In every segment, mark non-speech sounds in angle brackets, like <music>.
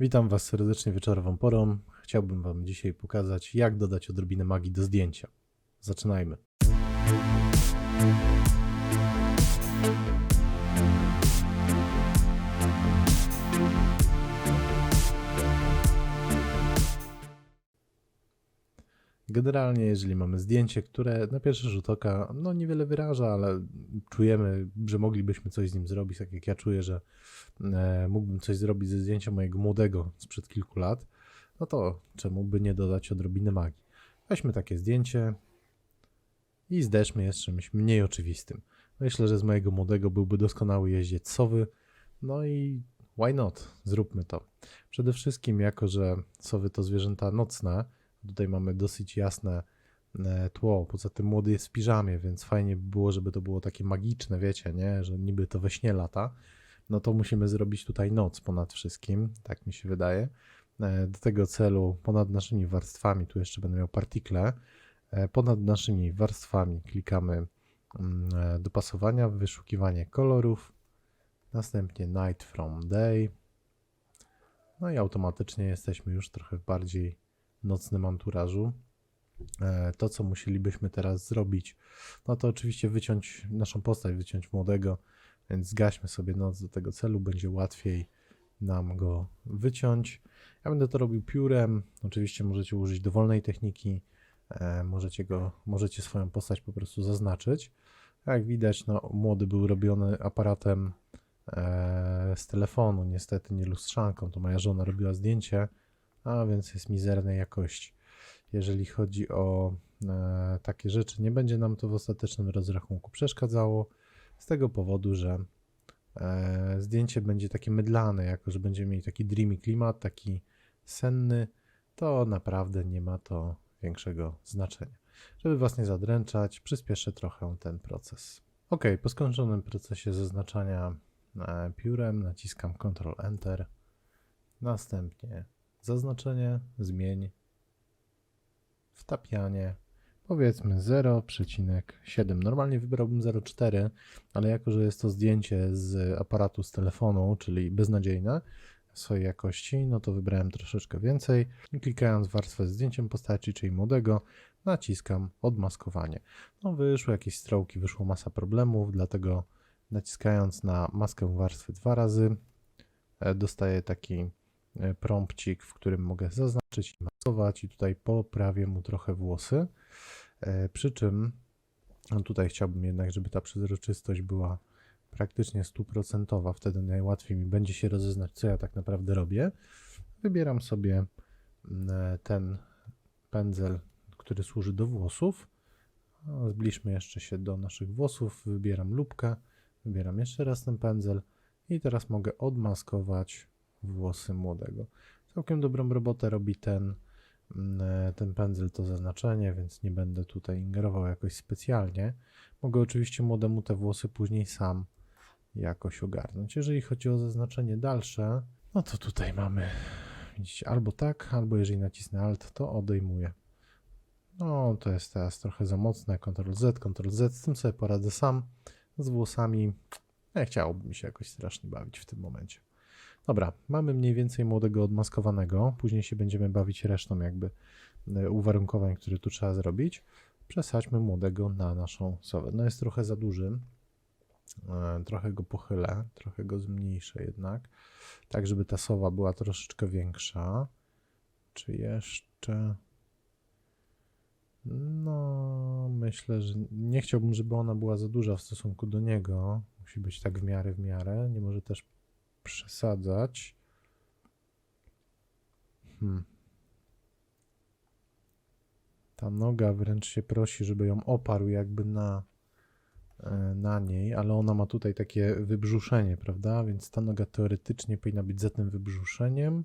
Witam Was serdecznie wieczorową porą. Chciałbym Wam dzisiaj pokazać, jak dodać odrobinę magii do zdjęcia. Zaczynajmy. Generalnie, jeżeli mamy zdjęcie, które na pierwszy rzut oka no niewiele wyraża, ale czujemy, że moglibyśmy coś z nim zrobić, tak jak ja czuję, że e, mógłbym coś zrobić ze zdjęcia mojego młodego sprzed kilku lat, no to czemu by nie dodać odrobiny magii? Weźmy takie zdjęcie i zderzmy je z czymś mniej oczywistym. Myślę, że z mojego młodego byłby doskonały jeździec sowy, no i why not? Zróbmy to. Przede wszystkim, jako że sowy to zwierzęta nocne, Tutaj mamy dosyć jasne e, tło. Poza tym młody jest w piżamie, więc fajnie by było, żeby to było takie magiczne, wiecie, nie? Że niby to we śnie lata. No to musimy zrobić tutaj noc ponad wszystkim, tak mi się wydaje. E, do tego celu ponad naszymi warstwami, tu jeszcze będę miał partikle, e, ponad naszymi warstwami klikamy mm, dopasowania, wyszukiwanie kolorów, następnie night from day, no i automatycznie jesteśmy już trochę bardziej nocnym anturażu. E, to, co musielibyśmy teraz zrobić, no to oczywiście wyciąć naszą postać, wyciąć młodego, więc zgaśmy sobie noc do tego celu, będzie łatwiej nam go wyciąć. Ja będę to robił piórem, oczywiście możecie użyć dowolnej techniki, e, możecie, go, możecie swoją postać po prostu zaznaczyć. Jak widać, no, młody był robiony aparatem e, z telefonu, niestety nie lustrzanką, to moja żona robiła zdjęcie, a więc jest mizernej jakości. Jeżeli chodzi o e, takie rzeczy, nie będzie nam to w ostatecznym rozrachunku przeszkadzało, z tego powodu, że e, zdjęcie będzie takie mydlane, jako że będziemy mieli taki dreamy klimat, taki senny, to naprawdę nie ma to większego znaczenia. Żeby Was nie zadręczać, przyspieszę trochę ten proces. Ok, po skończonym procesie zaznaczania e, piórem naciskam Ctrl Enter. Następnie zaznaczenie, zmień, wtapianie, powiedzmy 0,7. Normalnie wybrałbym 0,4, ale jako, że jest to zdjęcie z aparatu z telefonu, czyli beznadziejne w swojej jakości, no to wybrałem troszeczkę więcej. Klikając warstwę z zdjęciem postaci, czyli młodego, naciskam odmaskowanie. No wyszły jakieś strołki, wyszło masa problemów, dlatego naciskając na maskę warstwy dwa razy, e, dostaję taki prompcik, w którym mogę zaznaczyć i masować i tutaj poprawię mu trochę włosy. E, przy czym no tutaj chciałbym jednak, żeby ta przezroczystość była praktycznie stuprocentowa, wtedy najłatwiej mi będzie się rozeznać, co ja tak naprawdę robię. Wybieram sobie mm, e, ten pędzel, który służy do włosów. Zbliżmy jeszcze się do naszych włosów, wybieram lubkę, wybieram jeszcze raz ten pędzel i teraz mogę odmaskować włosy młodego. Całkiem dobrą robotę robi ten, mm, e, ten pędzel, to zaznaczenie, więc nie będę tutaj ingerował jakoś specjalnie. Mogę oczywiście młodemu te włosy później sam jakoś ogarnąć. Jeżeli chodzi o zaznaczenie dalsze, no to tutaj mamy, widzicie, albo tak, albo jeżeli nacisnę Alt, to odejmuję. No, to jest teraz trochę za mocne. Ctrl Z, Ctrl Z, z tym sobie poradzę sam. Z włosami nie chciałoby mi się jakoś strasznie bawić w tym momencie. Dobra, mamy mniej więcej młodego odmaskowanego. Później się będziemy bawić resztą jakby e, uwarunkowań, które tu trzeba zrobić. Przesadźmy młodego na naszą sowę. No jest trochę za duży. E, trochę go pochylę, trochę go zmniejszę jednak, tak żeby ta sowa była troszeczkę większa. Czy jeszcze... No, myślę, że nie chciałbym, żeby ona była za duża w stosunku do niego. Musi być tak w miarę, w miarę. Nie może też przesadzać. Hmm. Ta noga wręcz się prosi, żeby ją oparł jakby na, e, na niej, ale ona ma tutaj takie wybrzuszenie, prawda? Więc ta noga teoretycznie powinna być za tym wybrzuszeniem.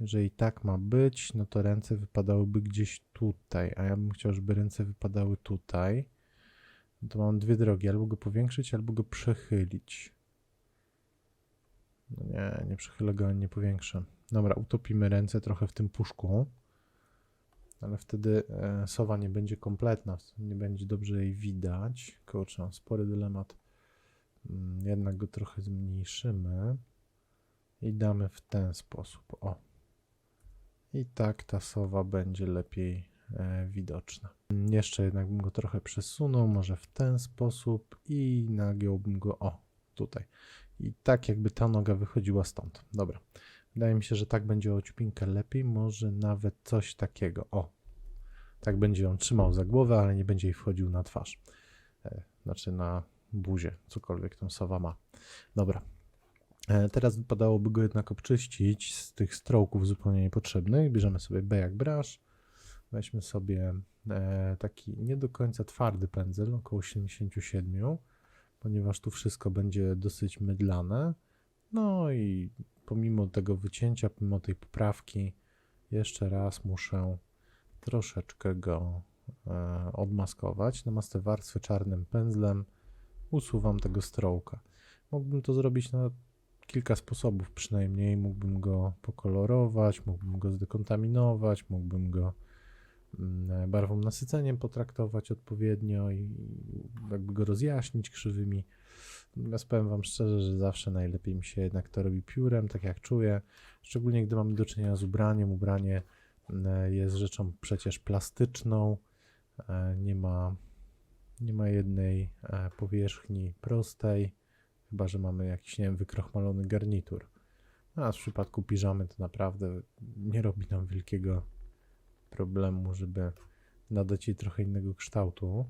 Jeżeli tak ma być, no to ręce wypadałyby gdzieś tutaj, a ja bym chciał, żeby ręce wypadały tutaj. No to mam dwie drogi, albo go powiększyć, albo go przechylić. No nie, nie przechylę go, nie powiększę. Dobra, utopimy ręce trochę w tym puszku. Ale wtedy e, sowa nie będzie kompletna, nie będzie dobrze jej widać. Kurczę, spory dylemat. Mm, jednak go trochę zmniejszymy. i damy w ten sposób. O. I tak ta sowa będzie lepiej e, widoczna. Jeszcze jednak bym go trochę przesunął, może w ten sposób i nagiąłbym go, o, tutaj. I tak jakby ta noga wychodziła stąd. Dobra. Wydaje mi się, że tak będzie o ciupinkę lepiej, może nawet coś takiego. O, tak będzie ją trzymał za głowę, ale nie będzie jej wchodził na twarz. E, znaczy na buzię, cokolwiek tam sowa ma. Dobra. E, teraz wypadałoby go jednak obczyścić z tych strołków zupełnie niepotrzebnych. Bierzemy sobie B jak brush. Weźmy sobie e, taki nie do końca twardy pędzel, około 77, ponieważ tu wszystko będzie dosyć mydlane. No i pomimo tego wycięcia, pomimo tej poprawki, jeszcze raz muszę troszeczkę go e, odmaskować. Namaste warstwę czarnym pędzlem, usuwam tego strołka. Mógłbym to zrobić na kilka sposobów przynajmniej. Mógłbym go pokolorować, mógłbym go zdekontaminować, mógłbym go barwą nasyceniem potraktować odpowiednio i jakby go rozjaśnić krzywymi. Natomiast powiem Wam szczerze, że zawsze najlepiej mi się jednak to robi piórem, tak jak czuję. Szczególnie gdy mamy do czynienia z ubraniem. Ubranie e, jest rzeczą przecież plastyczną. E, Nie ma, nie ma jednej e, powierzchni prostej, chyba że mamy jakiś, nie wiem, wykrochmalony garnitur. A w przypadku piżamy to naprawdę nie robi nam wielkiego problemu, żeby nadać jej trochę innego kształtu.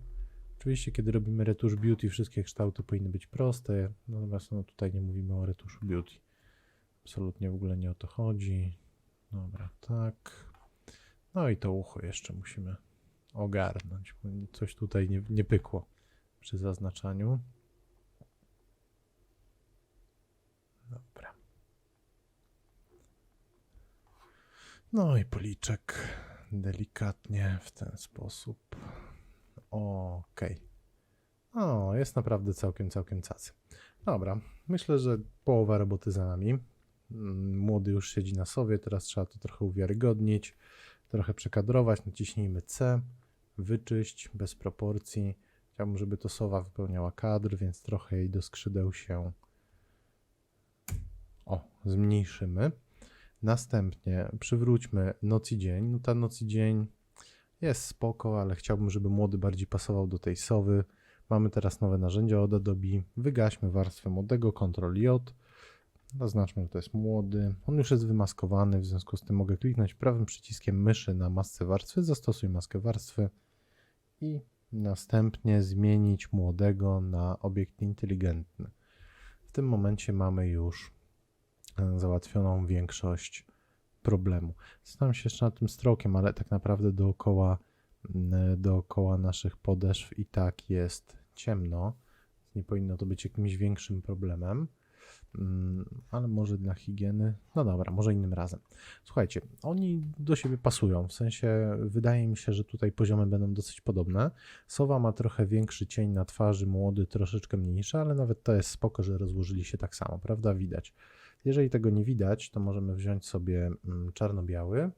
Oczywiście, kiedy robimy retusz beauty, wszystkie kształty powinny być proste, natomiast no, tutaj nie mówimy o retuszu beauty. Absolutnie w ogóle nie o to chodzi. Dobra, tak. No i to ucho jeszcze musimy ogarnąć, bo coś tutaj nie, nie pykło przy zaznaczaniu. Dobra. No i policzek delikatnie w ten sposób. Okej. O, jest naprawdę całkiem, całkiem cacy. Dobra, myślę, że połowa roboty za nami. Mm, Młody już siedzi na sobie, teraz trzeba to trochę uwiarygodnić, trochę przekadrować. Naciśnijmy C, wyczyść bez proporcji. Chciałbym, żeby to sowa wypełniała kadr, więc trochę jej do skrzydeł się o, zmniejszymy. Następnie przywróćmy noc i dzień. No ta noc i dzień jest spoko, ale chciałbym, żeby młody bardziej pasował do tej sowy. Mamy teraz nowe narzędzia od Adobe. Wygaśmy warstwę młodego, Ctrl J. Zaznaczmy, że to jest młody. On już jest wymaskowany, w związku z tym mogę kliknąć prawym przyciskiem myszy na masce warstwy, zastosuj maskę warstwy i następnie zmienić młodego na obiekt inteligentny. W tym momencie mamy już załatwioną większość problemu. Zastanawiam się jeszcze nad tym strokiem, ale tak naprawdę dookoła, mm, dookoła naszych podeszw i tak jest ciemno. Nie powinno to być jakimś większym problemem. Mm, Ale może dla higieny. No dobra, może innym razem. Słuchajcie, oni do siebie pasują. W sensie wydaje mi się, że tutaj poziomy będą dosyć podobne. Sowa ma trochę większy cień na twarzy, młody troszeczkę mniejszy, ale nawet to jest spoko, że rozłożyli się tak samo, prawda? Widać. Jeżeli tego nie widać, to możemy wziąć sobie mm, czarno-biały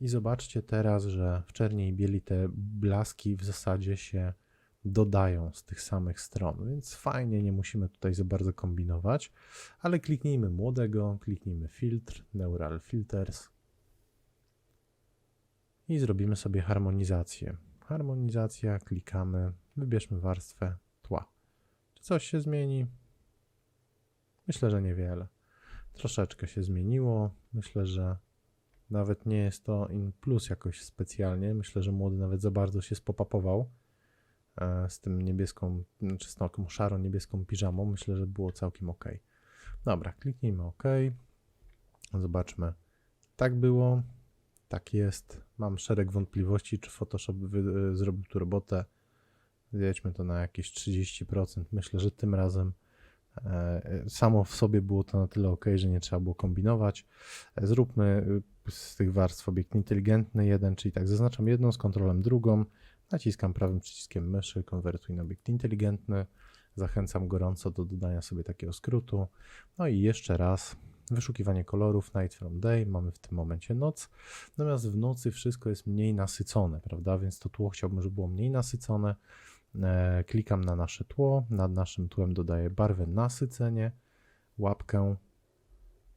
i zobaczcie teraz, że w czerni i bieli te blaski w zasadzie się dodają z tych samych stron, więc fajnie, nie musimy tutaj za bardzo kombinować, ale kliknijmy młodego, kliknijmy filtr, Neural Filters i zrobimy sobie harmonizację. Harmonizacja, klikamy, wybierzmy warstwę tła. Czy coś się zmieni? Myślę, że niewiele. Troszeczkę się zmieniło. Myślę, że nawet nie jest to in plus jakoś specjalnie. Myślę, że młody nawet za bardzo się spopapował e, z tym niebieską, czy z taką szaro-niebieską piżamą. Myślę, że było całkiem ok. Dobra, kliknijmy OK. Zobaczmy. Tak było. Tak jest. Mam szereg wątpliwości, czy Photoshop wy, zrobił tu robotę. Zjedźmy to na jakieś 30%. Myślę, że tym razem E, Samo w sobie było to na tyle ok, że nie trzeba było kombinować. E, Zróbmy y, z tych warstw obiekt inteligentny jeden, czyli tak zaznaczam jedną z kontrolem drugą, naciskam prawym przyciskiem myszy, konwertuj na obiekt inteligentny. Zachęcam gorąco do dodania sobie takiego skrótu. No i jeszcze raz wyszukiwanie kolorów night from day, mamy w tym momencie noc, natomiast w nocy wszystko jest mniej nasycone, prawda, więc to tło chciałbym, żeby było mniej nasycone, E, klikam na nasze tło, nad naszym tłem dodaję barwę nasycenie, łapkę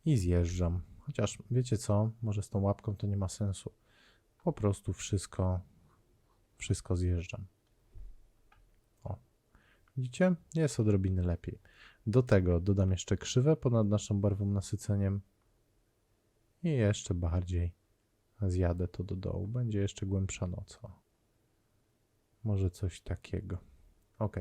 i zjeżdżam. Chociaż wiecie co, może z tą łapką to nie ma sensu. Po prostu wszystko, wszystko zjeżdżam. O, widzicie? Jest odrobinę lepiej. Do tego dodam jeszcze krzywę ponad naszą barwą nasyceniem i jeszcze bardziej zjadę to do dołu. Będzie jeszcze głębsza noc. Może coś takiego. Ok.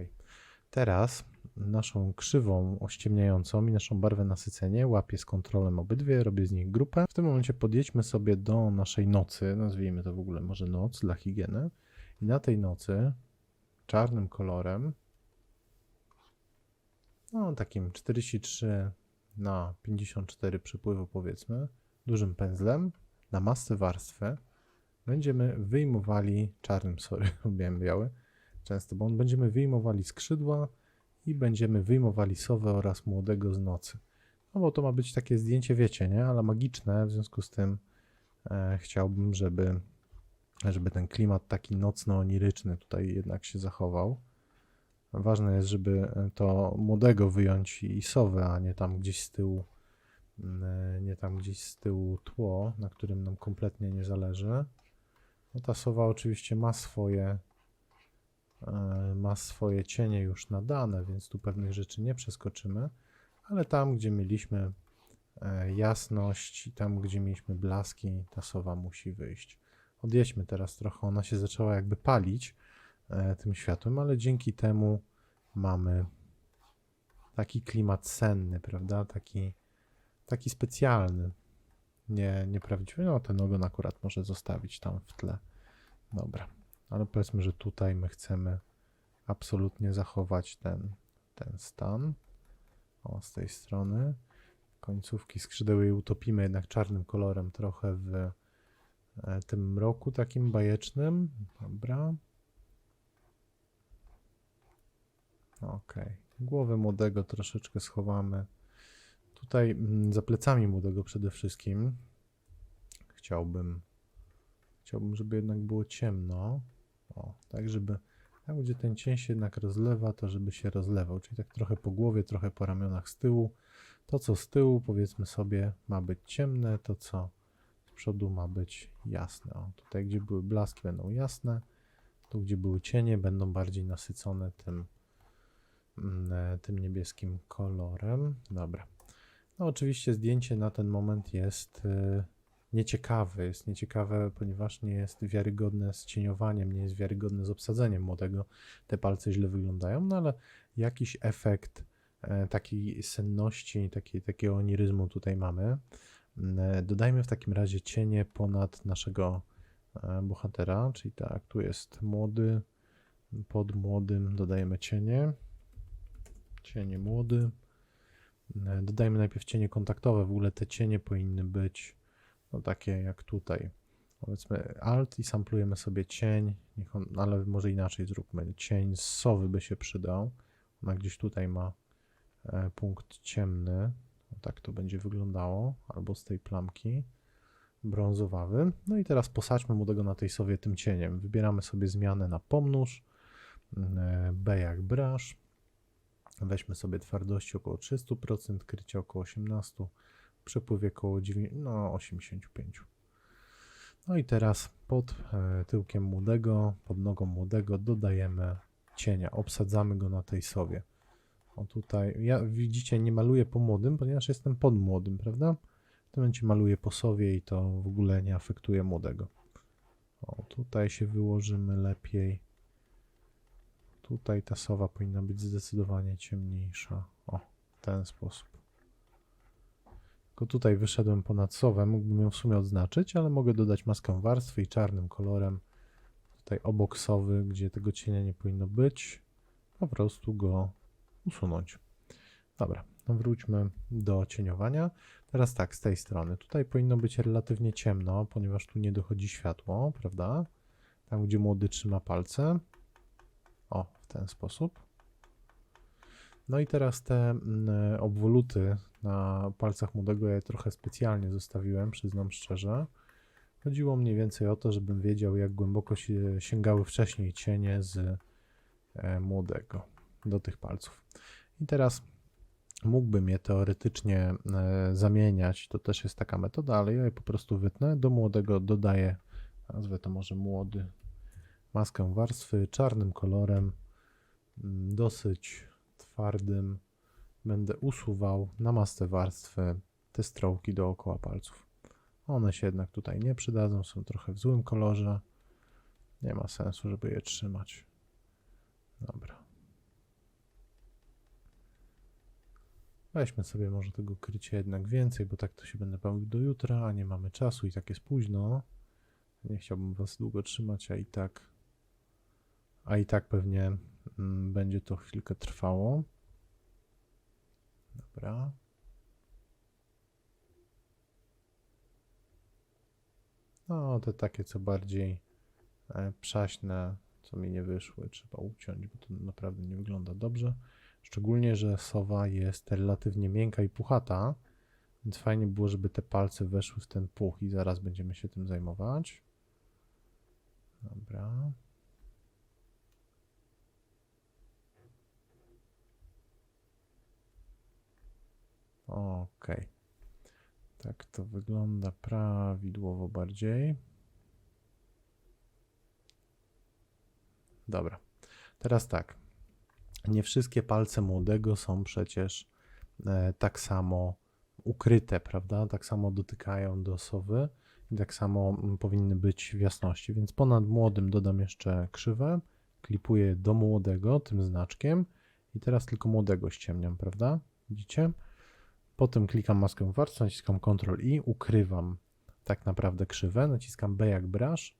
Teraz naszą krzywą ościemniającą i naszą barwę nasycenie łapię z kontrolem obydwie, robię z nich grupę. W tym momencie podjedźmy sobie do naszej nocy, nazwijmy to w ogóle może noc dla higieny. I na tej nocy czarnym kolorem, no takim 43 na 54 przepływu powiedzmy, dużym pędzlem na masę warstwę będziemy wyjmowali, czarnym, <laughs> sorry, lubiłem biały, często, bo będziemy wyjmowali skrzydła i będziemy wyjmowali sowę oraz młodego z nocy. No bo to ma być takie zdjęcie, wiecie, nie? Ale magiczne, w związku z tym e, chciałbym, żeby, żeby ten klimat taki nocno-oniryczny tutaj jednak się zachował. Ważne jest, żeby to młodego wyjąć i sowę, a nie tam gdzieś z tyłu, mm, nie tam gdzieś z tyłu tło, na którym nam kompletnie nie zależy. No ta sowa oczywiście ma swoje, e, ma swoje cienie już nadane, więc tu pewnych rzeczy nie przeskoczymy, ale tam, gdzie mieliśmy e, jasność i tam, gdzie mieliśmy blaski, ta sowa musi wyjść. Odjedźmy teraz trochę, ona się zaczęła jakby palić e, tym światłem, ale dzięki temu mamy taki klimat senny, prawda? Taki, taki specjalny nie, nieprawdziwy. No ten ogon akurat może zostawić tam w tle. Dobra, ale powiedzmy, że tutaj my chcemy absolutnie zachować ten, ten stan. O, z tej strony. Końcówki skrzydeł jej utopimy jednak czarnym kolorem trochę w e, tym mroku takim bajecznym. Dobra. Ok. Głowę młodego troszeczkę schowamy. Tutaj mm, za plecami młodego przede wszystkim chciałbym, chciałbym, żeby jednak było ciemno. O, tak żeby tam, gdzie ten cień się jednak rozlewa, to żeby się rozlewał, czyli tak trochę po głowie, trochę po ramionach z tyłu. To, co z tyłu, powiedzmy sobie, ma być ciemne, to, co z przodu ma być jasne. O, tutaj, gdzie były blaski, będą jasne, tu, gdzie były cienie, będą bardziej nasycone tym, mm, e, tym niebieskim kolorem. Dobra. No oczywiście zdjęcie na ten moment jest y, nieciekawe. Jest nieciekawe, ponieważ nie jest wiarygodne z cieniowaniem, nie jest wiarygodne z obsadzeniem młodego. Te palce źle wyglądają, no ale jakiś efekt e, takiej senności, takiej, takiego oniryzmu tutaj mamy. E, dodajmy w takim razie cienie ponad naszego e, bohatera, czyli tak, tu jest młody, pod młodym dodajemy cienie, cienie młody, dodajmy najpierw cienie kontaktowe. W ogóle te cienie powinny być no, takie jak tutaj. Powiedzmy Alt i samplujemy sobie cień, niech on, ale może inaczej zróbmy. Cień z sowy by się przydał. Ona gdzieś tutaj ma e, punkt ciemny. No, tak to będzie wyglądało. Albo z tej plamki brązowawy. No i teraz posadźmy młodego na tej sowie tym cieniem. Wybieramy sobie zmianę na pomnóż. E, B jak brush. Weźmy sobie twardości około 300%, krycie około 18%, przepływie około 9, no 85%. No i teraz pod e, tyłkiem młodego, pod nogą młodego dodajemy cienia, obsadzamy go na tej sowie. O tutaj, ja widzicie, nie maluję po młodym, ponieważ jestem pod młodym, prawda? W tym momencie maluję po sowie i to w ogóle nie afektuje młodego. O, tutaj się wyłożymy lepiej. Tutaj ta sowa powinna być zdecydowanie ciemniejsza. O, w ten sposób. Tylko tutaj wyszedłem ponad sowę, mógłbym ją w sumie odznaczyć, ale mogę dodać maskę warstwy i czarnym kolorem. Tutaj obok sowy, gdzie tego cienia nie powinno być, po prostu go usunąć. Dobra, no wróćmy do cieniowania. Teraz tak, z tej strony. Tutaj powinno być relatywnie ciemno, ponieważ tu nie dochodzi światło, prawda? Tam, gdzie młody trzyma palce. O, w ten sposób. No i teraz te mm, obwoluty na palcach młodego ja trochę specjalnie zostawiłem, przyznam szczerze. Chodziło mniej więcej o to, żebym wiedział, jak głęboko się sięgały wcześniej cienie z e, młodego do tych palców. I teraz Mógłbym je teoretycznie e, zamieniać, to też jest taka metoda, ale ja je po prostu wytnę. Do młodego dodaję, nazwę to może młody, maskę warstwy czarnym kolorem, mm, dosyć twardym. Będę usuwał na masce warstwy te strołki dookoła palców. One się jednak tutaj nie przydadzą, są trochę w złym kolorze. Nie ma sensu, żeby je trzymać. Dobra. Weźmy sobie może tego krycia jednak więcej, bo tak to się będę bawił do jutra, a nie mamy czasu i tak jest późno. Nie chciałbym was długo trzymać, a i tak a i tak pewnie mm, będzie to chwilkę trwało. Dobra. No, te takie co bardziej e, przaśne, co mi nie wyszły, trzeba uciąć, bo to naprawdę nie wygląda dobrze. Szczególnie, że sowa jest relatywnie miękka i puchata, więc fajnie było, żeby te palce weszły w ten puch i zaraz będziemy się tym zajmować. Dobra. Okej. Tak to wygląda prawidłowo bardziej. Dobra. Teraz tak. Nie wszystkie palce młodego są przecież e, tak samo ukryte, prawda? Tak samo dotykają do sowy i tak samo mm, powinny być w jasności. Więc ponad młodym dodam jeszcze krzywe, klipuję do młodego tym znaczkiem i teraz tylko młodego ściemniam, prawda? Widzicie? Potem klikam maskę warstwy, naciskam Ctrl i ukrywam tak naprawdę krzywe, naciskam B jak brush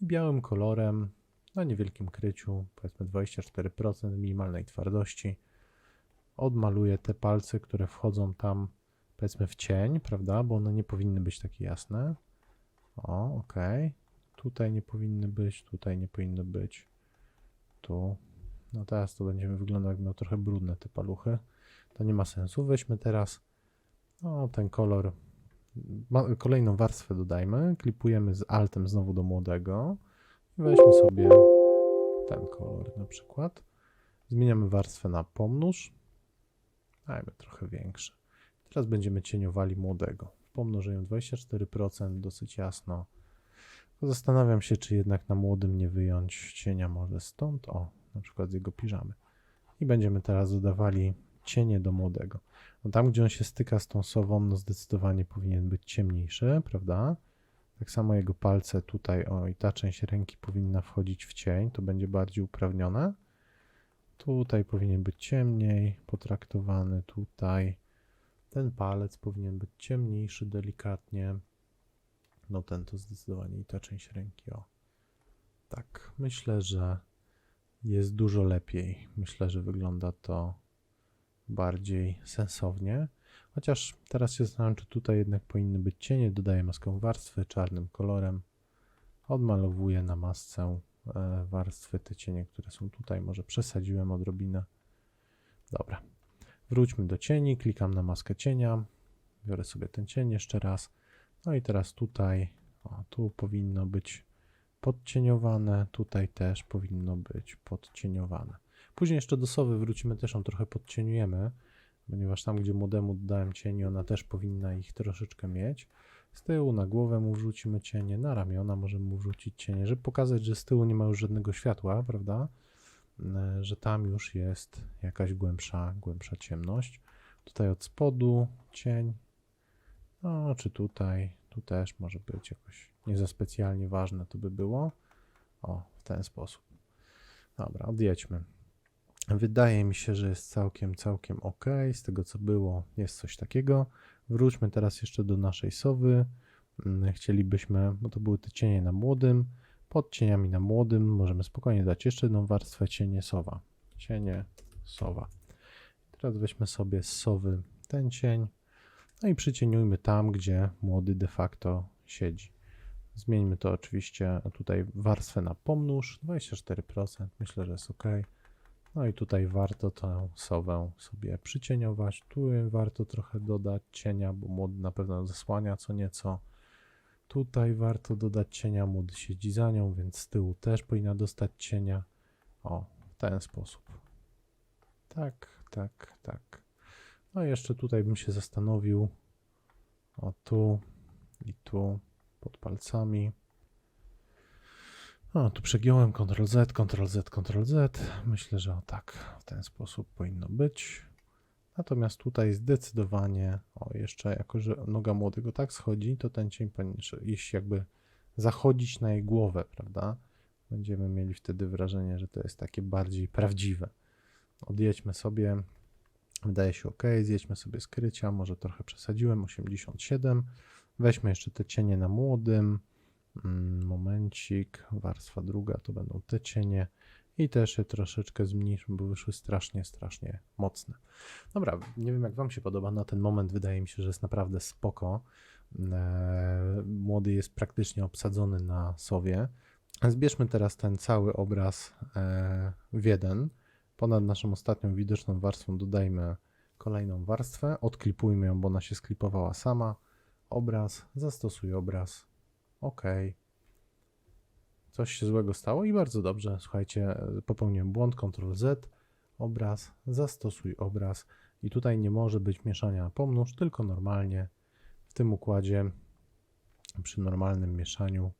i białym kolorem na niewielkim kryciu, powiedzmy 24% minimalnej twardości, odmaluję te palce, które wchodzą tam powiedzmy w cień, prawda, bo one nie powinny być takie jasne. O, ok. Tutaj nie powinny być, tutaj nie powinno być. Tu. No teraz to będziemy wyglądać jak miał trochę brudne te paluchy. To nie ma sensu. Weźmy teraz no, ten kolor. Kolejną warstwę dodajmy. Klipujemy z altem znowu do młodego. Weźmy sobie ten kolor na przykład. Zmieniamy warstwę na pomnóż. Dajmy trochę większe. Teraz będziemy cieniowali młodego. W pomnożeniu 24%, dosyć jasno. Zastanawiam się, czy jednak na młodym nie wyjąć cienia może stąd, o, na przykład z jego piżamy. I będziemy teraz dodawali cienie do młodego. No tam, gdzie on się styka z tą sową, no zdecydowanie powinien być ciemniejszy, prawda? Tak samo jego palce tutaj, o i ta część ręki powinna wchodzić w cień, to będzie bardziej uprawnione. Tutaj powinien być ciemniej potraktowany, tutaj. Ten palec powinien być ciemniejszy delikatnie. No ten to zdecydowanie i ta część ręki, o. Tak, myślę, że jest dużo lepiej. Myślę, że wygląda to bardziej sensownie. Chociaż teraz się zastanawiam, czy tutaj jednak powinny być cienie. Dodaję maskę warstwy czarnym kolorem. Odmalowuję na masce e, warstwy te cienie, które są tutaj. Może przesadziłem odrobinę. Dobra. Wróćmy do cieni. Klikam na maskę cienia. Biorę sobie ten cień jeszcze raz. No i teraz tutaj, o, tu powinno być podcieniowane. Tutaj też powinno być podcieniowane. Później jeszcze do sowy wrócimy, też ją trochę podcieniujemy ponieważ tam, gdzie młodemu dodałem cieni, ona też powinna ich troszeczkę mieć. Z tyłu na głowę mu wrzucimy cienie, na ramiona możemy mu wrzucić cienie, żeby pokazać, że z tyłu nie ma już żadnego światła, prawda? E, że tam już jest jakaś głębsza, głębsza ciemność. Tutaj od spodu cień, no czy tutaj, tu też może być jakoś nie za specjalnie ważne to by było. O, w ten sposób. Dobra, odjedźmy. Wydaje mi się, że jest całkiem, całkiem ok. Z tego co było, jest coś takiego. Wróćmy teraz jeszcze do naszej sowy. Mm, chcielibyśmy, bo to były te cienie na młodym. Pod cieniami na młodym możemy spokojnie dać jeszcze jedną warstwę cienie sowa. Cienie sowa. Teraz weźmy sobie z sowy ten cień. No i przycieniujmy tam, gdzie młody de facto siedzi. Zmieńmy to oczywiście tutaj warstwę na pomnóż. 24%. Myślę, że jest ok. No i tutaj warto tę sowę sobie przycieniować. Tu warto trochę dodać cienia, bo młody na pewno zasłania co nieco. Tutaj warto dodać cienia, młody siedzi za nią, więc z tyłu też powinna dostać cienia. O, w ten sposób. Tak, tak, tak. No i jeszcze tutaj bym się zastanowił. O tu i tu pod palcami. O, tu przegiąłem Ctrl Z, Ctrl Z, Ctrl Z. Myślę, że o tak, w ten sposób powinno być. Natomiast tutaj zdecydowanie, o jeszcze jako, że noga młodego tak schodzi, to ten cień powinien iść jakby zachodzić na jej głowę, prawda? Będziemy mieli wtedy wrażenie, że to jest takie bardziej prawdziwe. Odjedźmy sobie, wydaje się ok, zjedźmy sobie skrycia, może trochę przesadziłem, 87. Weźmy jeszcze te cienie na młodym. Mm, Momencik, warstwa druga to będą te cienie i też je troszeczkę zmniejszmy, bo wyszły strasznie, strasznie mocne. Dobra, nie wiem jak Wam się podoba, na ten moment wydaje mi się, że jest naprawdę spoko. E, Młody jest praktycznie obsadzony na sowie. Zbierzmy teraz ten cały obraz e, w jeden. Ponad naszą ostatnią widoczną warstwą dodajmy kolejną warstwę, odklipujmy ją, bo ona się sklipowała sama. Obraz, zastosuj obraz. OK. Coś się złego stało i bardzo dobrze. Słuchajcie, popełniłem błąd, Ctrl Z, obraz, zastosuj obraz. I tutaj nie może być mieszania pomnóż, tylko normalnie w tym układzie przy normalnym mieszaniu.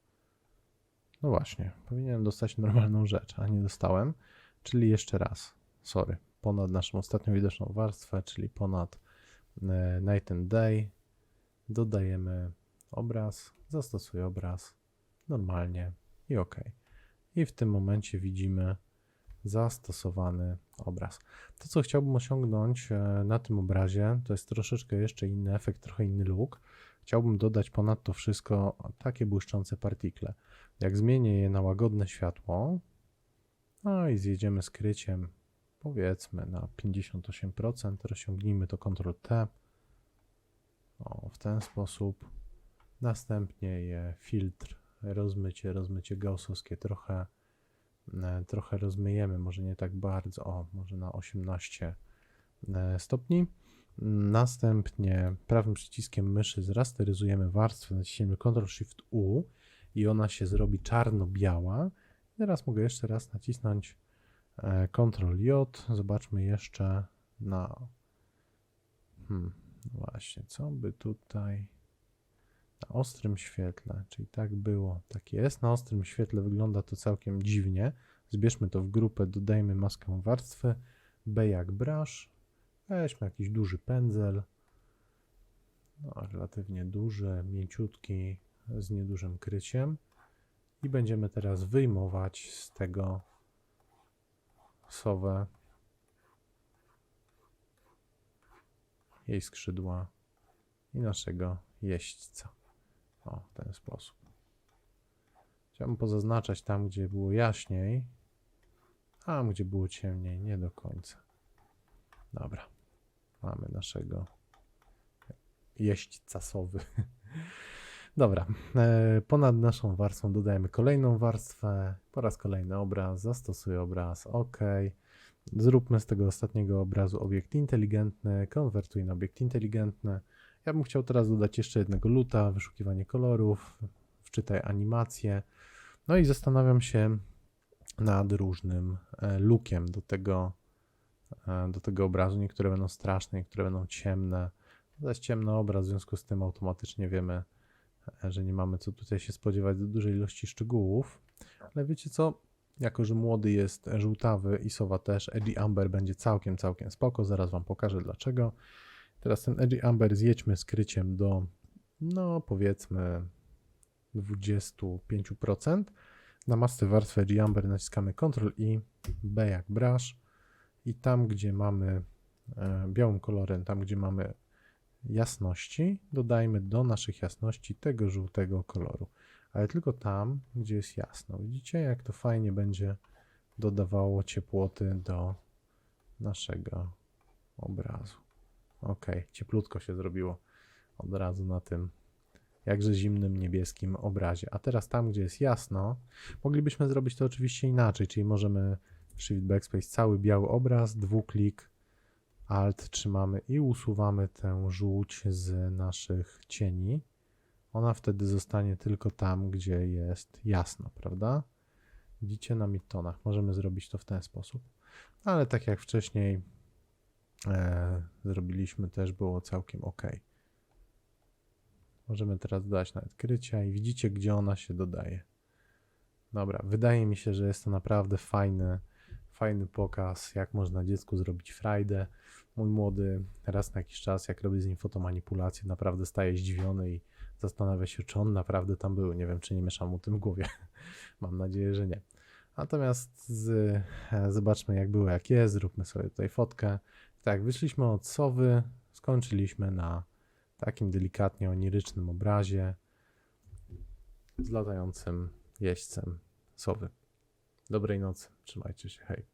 No właśnie, powinienem dostać normalną rzecz, a nie dostałem. Czyli jeszcze raz, sorry, ponad naszą ostatnią widoczną warstwę, czyli ponad e, Night and Day, dodajemy obraz, zastosuję obraz normalnie i OK. I w tym momencie widzimy zastosowany obraz. To, co chciałbym osiągnąć e, na tym obrazie, to jest troszeczkę jeszcze inny efekt, trochę inny look. Chciałbym dodać ponad to wszystko takie błyszczące partikle. Jak zmienię je na łagodne światło, no i zjedziemy skryciem, powiedzmy na 58%, rozciągnijmy to Ctrl T. O, w ten sposób. Następnie je filtr, rozmycie, rozmycie gaussowskie trochę, e, trochę rozmyjemy, może nie tak bardzo, o, może na 18 e, stopni. Następnie prawym przyciskiem myszy zrasteryzujemy warstwę, naciśniemy Ctrl Shift U i ona się zrobi czarno-biała. Teraz mogę jeszcze raz nacisnąć e, Ctrl J. Zobaczmy jeszcze na. Hmm, właśnie, co by tutaj. Na ostrym świetle, czyli tak było, tak jest. Na ostrym świetle wygląda to całkiem dziwnie. Zbierzmy to w grupę, dodajmy maskę warstwy. B jak brush. Weźmy jakiś duży pędzel. No, relatywnie duży, mięciutki, z niedużym kryciem. I będziemy teraz wyjmować z tego sowę jej skrzydła i naszego jeźdźca. O, w ten sposób. Chciałbym pozaznaczać tam, gdzie było jaśniej, a tam, gdzie było ciemniej, nie do końca. Dobra. Mamy naszego jeźdźca. <laughs> Dobra, e, ponad naszą warstwą dodajemy kolejną warstwę, po raz kolejny obraz, zastosuję obraz, OK. Zróbmy z tego ostatniego obrazu obiekt inteligentny, konwertuj na obiekt inteligentny. Ja bym chciał teraz dodać jeszcze jednego luta, wyszukiwanie kolorów, wczytaj animację. No i zastanawiam się nad różnym e, lookiem do tego, e, do tego obrazu. Niektóre będą straszne, niektóre będą ciemne. To jest ciemny obraz, w związku z tym automatycznie wiemy, że nie mamy co tutaj się spodziewać do dużej ilości szczegółów. Ale wiecie co? Jako, że młody jest żółtawy i sowa też, Edgy Amber będzie całkiem, całkiem spoko. Zaraz Wam pokażę dlaczego. Teraz ten Edgy Amber zjedźmy skryciem do, no powiedzmy 25%. Na masce warstwy Edgy Amber naciskamy Ctrl i B jak brush i tam, gdzie mamy e, białym kolorem, tam, gdzie mamy jasności, dodajmy do naszych jasności tego żółtego koloru. Ale tylko tam, gdzie jest jasno. Widzicie, jak to fajnie będzie dodawało ciepłoty do naszego obrazu. Ok, cieplutko się zrobiło od razu na tym jakże zimnym niebieskim obrazie. A teraz tam, gdzie jest jasno, moglibyśmy zrobić to oczywiście inaczej, czyli możemy Shift Backspace cały biały obraz, dwuklik, Alt trzymamy i usuwamy tę żółć z naszych cieni. Ona wtedy zostanie tylko tam, gdzie jest jasno, prawda? Widzicie na midtonach. Możemy zrobić to w ten sposób. Ale tak jak wcześniej, e, zrobiliśmy, też było całkiem ok. Możemy teraz dodać na odkrycia i widzicie, gdzie ona się dodaje. Dobra, wydaje mi się, że jest to naprawdę fajny, fajny pokaz, jak można dziecku zrobić frajdę. Mój młody raz na jakiś czas, jak robi z nim fotomanipulację, naprawdę staje zdziwiony i zastanawia się, czy on naprawdę tam był. Nie wiem, czy nie mieszam mu tym w głowie. <laughs> Mam nadzieję, że nie. Natomiast z, e, zobaczmy, jak było, jak jest. Zróbmy sobie tutaj fotkę. Tak, wyszliśmy od sowy, skończyliśmy na takim delikatnie onirycznym obrazie z latającym jeźdźcem sowy. Dobrej nocy, trzymajcie się, hej.